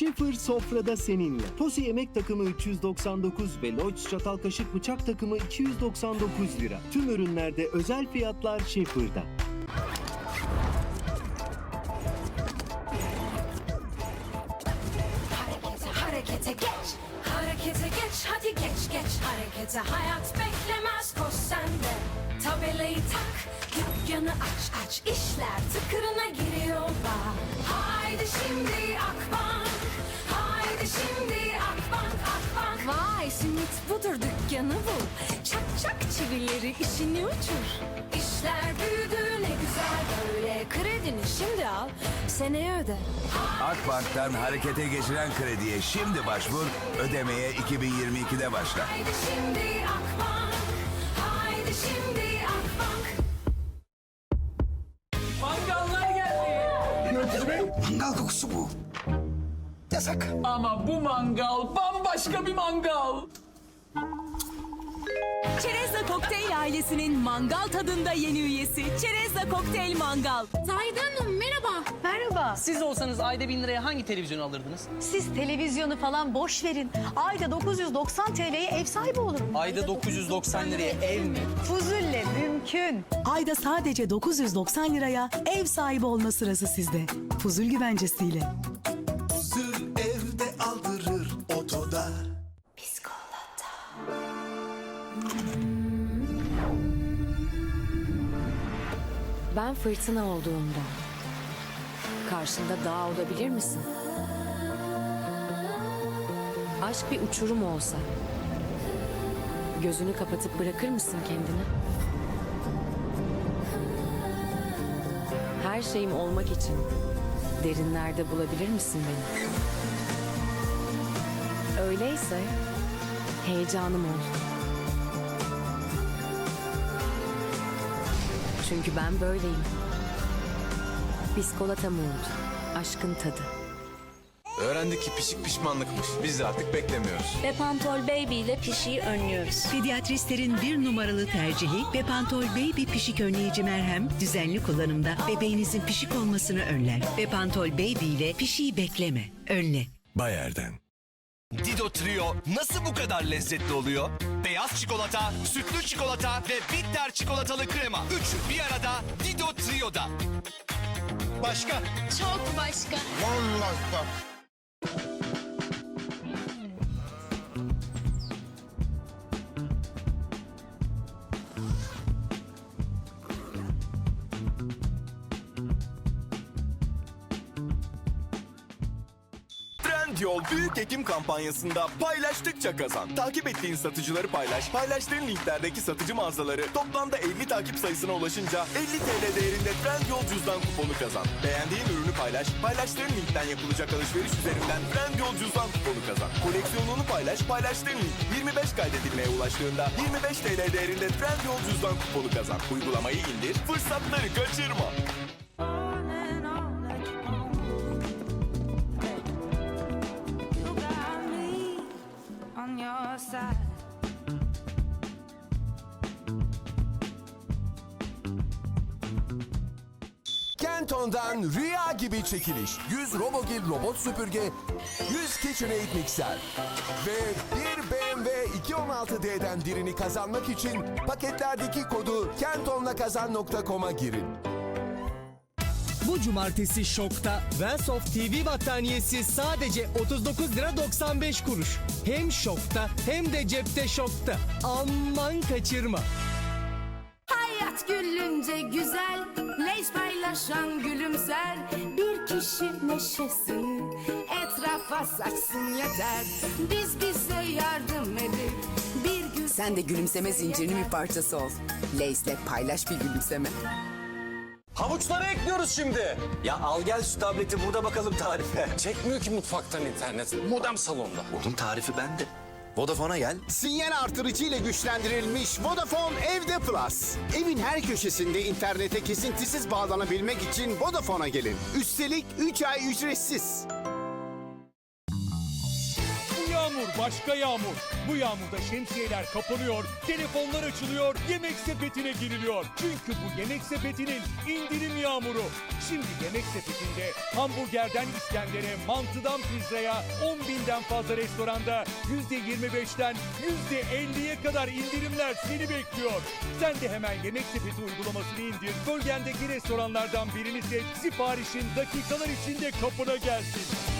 Şifır sofrada seninle. Tosi yemek takımı 399 ve Lloyds çatal kaşık bıçak takımı 299 lira. Tüm ürünlerde özel fiyatlar geç. Harekete Hayat beklemez koş sen de. Tabelayı tak dükkanı aç aç. İşler tıkırına giriyor bak Haydi şimdi Akbank simit budur dükkanı bul Çak çak çivileri işini uçur İşler büyüdü ne güzel böyle Kredini şimdi al seneye öde Akbank'tan harekete geçiren krediye şimdi başvur, ödemeye 2022'de başla. Haydi şimdi Akbank Haydi şimdi Akbank Mangallar geldi. Mangal kokusu bu. Yasak. Ama bu mangal bambaşka bir mangal. Çerezza Kokteyl ailesinin mangal tadında yeni üyesi Çerezza Kokteyl Mangal. Zahide Hanım merhaba. Merhaba. Siz olsanız ayda bin liraya hangi televizyonu alırdınız? Siz televizyonu falan boş verin. Ayda 990 TL'ye ev sahibi olurum. Ayda 990 liraya ev mi? Fuzulle mümkün. Ayda sadece 990 liraya ev sahibi olma sırası sizde. Fuzul güvencesiyle. Huzur evde aldırır otoda. Ben fırtına olduğumda karşında dağ olabilir misin? Aşk bir uçurum olsa gözünü kapatıp bırakır mısın kendini? Her şeyim olmak için derinlerde bulabilir misin beni? Öyleyse heyecanım ol. Çünkü ben böyleyim. Biskolata mood, aşkın tadı. Öğrendik ki pişik pişmanlıkmış. Biz de artık beklemiyoruz. Bepantol Baby ile pişiyi önlüyoruz. Pediatristlerin bir numaralı tercihi Bepantol Baby pişik önleyici merhem düzenli kullanımda bebeğinizin pişik olmasını önler. Bepantol Baby ile pişiği bekleme, önle. Bayer'den. Dido Trio nasıl bu kadar lezzetli oluyor? Beyaz çikolata, sütlü çikolata ve bitter çikolatalı krema. Üçü bir arada Dido Trio'da. Başka? Çok başka. Trendyol Büyük Ekim kampanyasında paylaştıkça kazan. Takip ettiğin satıcıları paylaş. Paylaştığın linklerdeki satıcı mağazaları toplamda 50 takip sayısına ulaşınca 50 TL değerinde Trendyol cüzdan kuponu kazan. Beğendiğin ürünü paylaş. Paylaştığın linkten yapılacak alışveriş üzerinden Trendyol cüzdan kuponu kazan. Koleksiyonunu paylaş. Paylaştığın link 25 kaydedilmeye ulaştığında 25 TL değerinde Trendyol cüzdan kuponu kazan. Uygulamayı indir. Fırsatları kaçırma. Kenton'dan rüya gibi çekiliş. 100 Robogil robot süpürge, 100 KitchenAid mikser ve bir BMW 216D'den birini kazanmak için paketlerdeki kodu kentonlakazan.com'a girin. Bu cumartesi Şok'ta Velsoft TV battaniyesi sadece 39 lira 95 kuruş. Hem Şok'ta hem de cepte Şok'ta. Aman kaçırma. Hayat gülünce güzel Leş paylaşan gülümser Bir kişi neşesini Etrafa saçsın yeter Biz bize yardım edip Bir gün Sen de gülümseme zincirinin bir parçası ol. Lace'le paylaş bir gülümseme. Havuçları ekliyoruz şimdi. Ya al gel şu tableti burada bakalım tarife. Çekmiyor ki mutfaktan internet. Modem salonda. Oğlum tarifi bende. Vodafone'a gel. Sinyal artırıcı ile güçlendirilmiş Vodafone Evde Plus. Evin her köşesinde internete kesintisiz bağlanabilmek için Vodafone'a gelin. Üstelik 3 ay ücretsiz. Başka yağmur. Bu yağmurda şemsiyeler kapanıyor, telefonlar açılıyor, yemek sepetine giriliyor. Çünkü bu yemek sepetinin indirim yağmuru. Şimdi yemek sepetinde hamburgerden İskender'e, mantıdan pizzaya 10 binden fazla restoranda %25'ten %50'ye kadar indirimler seni bekliyor. Sen de hemen yemek sepeti uygulamasını indir. Bölgendeki restoranlardan birini seç. Siparişin dakikalar içinde kapına gelsin.